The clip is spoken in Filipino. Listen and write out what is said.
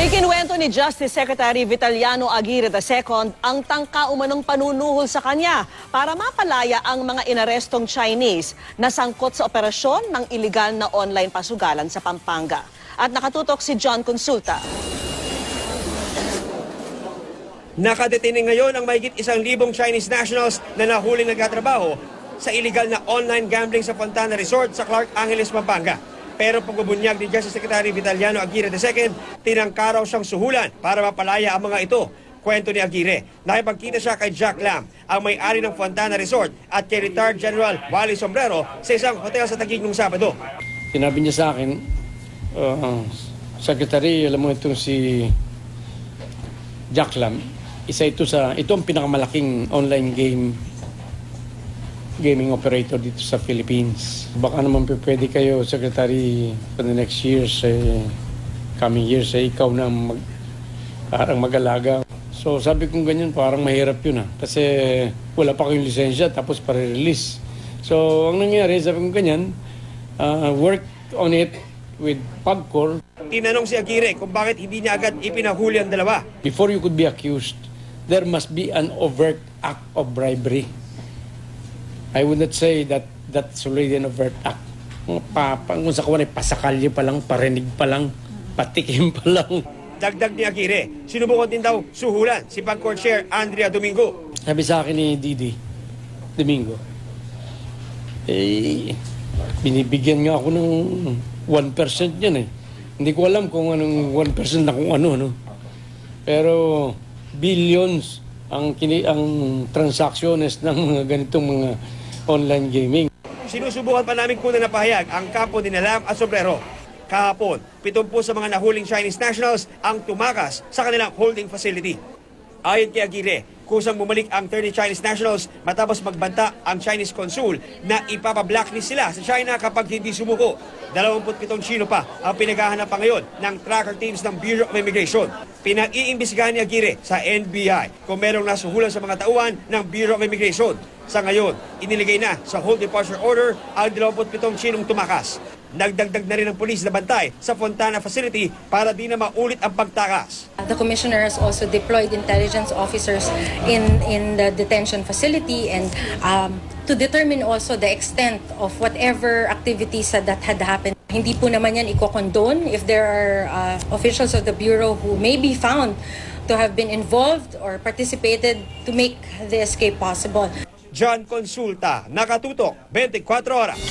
Ikinuwento ni Justice Secretary Vitaliano Aguirre II ang tangka umanong panunuhol sa kanya para mapalaya ang mga inarestong Chinese na sangkot sa operasyon ng iligal na online pasugalan sa Pampanga. At nakatutok si John Consulta. Nakadetine ngayon ang mahigit isang libong Chinese nationals na nahuling nagtatrabaho sa illegal na online gambling sa Fontana Resort sa Clark Angeles, Pampanga. Pero pagbubunyag ni Justice Secretary Vitaliano Aguirre II, tinangka raw siyang suhulan para mapalaya ang mga ito. Kwento ni Aguirre, nakipagkita siya kay Jack Lam, ang may-ari ng Fontana Resort at kay retired General Wally Sombrero sa isang hotel sa Taguig nung Sabado. Sinabi niya sa akin, uh, Secretary, alam mo itong si Jack Lam, isa ito sa, ito ang pinakamalaking online game gaming operator dito sa Philippines. Baka naman pwede kayo, Secretary, for the next years, eh, coming years, eh, ikaw na mag, parang mag-alaga. So sabi kong ganyan, parang mahirap yun ah. Kasi wala pa kayong lisensya, tapos para-release. So ang nangyari, sabi kong ganyan, uh, work on it with PAGCOR. Tinanong si Aguirre kung bakit hindi niya agad ipinahuli ang dalawa. Before you could be accused, there must be an overt act of bribery. I would not say that that's already an overt act. Pa, pa, kung sa kawan ay pasakalye pa lang, parinig pa lang, patikim pa lang. Dagdag ni Aguirre, sinubukan din daw suhulan si Pangcourt Chair Andrea Domingo. Sabi sa akin ni Didi, Domingo, eh, binibigyan nga ako ng 1% yan eh. Hindi ko alam kung anong 1% na kung ano, no? Pero billions ang kini ang transactions ng mga ganitong mga online gaming. Sinusubukan pa namin kunan na pahayag ang kampo ni Nalam at Sobrero. Kahapon, pitumpu sa mga nahuling Chinese nationals ang tumakas sa kanilang holding facility. Ayon kay Aguirre, kusang bumalik ang 30 Chinese nationals matapos magbanta ang Chinese consul na ipapa-blacklist sila sa China kapag hindi sumuko. 27 Chino pa ang pinaghahanap pa ngayon ng tracker teams ng Bureau of Immigration. Pinag-iimbestigahan ni Aguirre sa NBI kung merong nasuhulan sa mga tauhan ng Bureau of Immigration. Sa ngayon, iniligay na sa hold departure order ang 27 Chinong tumakas. Nagdagdag na rin ang pulis na bantay sa Fontana facility para di na maulit ang pagtakas. The commissioner has also deployed intelligence officers in in the detention facility and um, to determine also the extent of whatever activities that had happened. Hindi po naman yan iko-condone if there are uh, officials of the bureau who may be found to have been involved or participated to make the escape possible. John Consulta, nakatutok, 24 oras.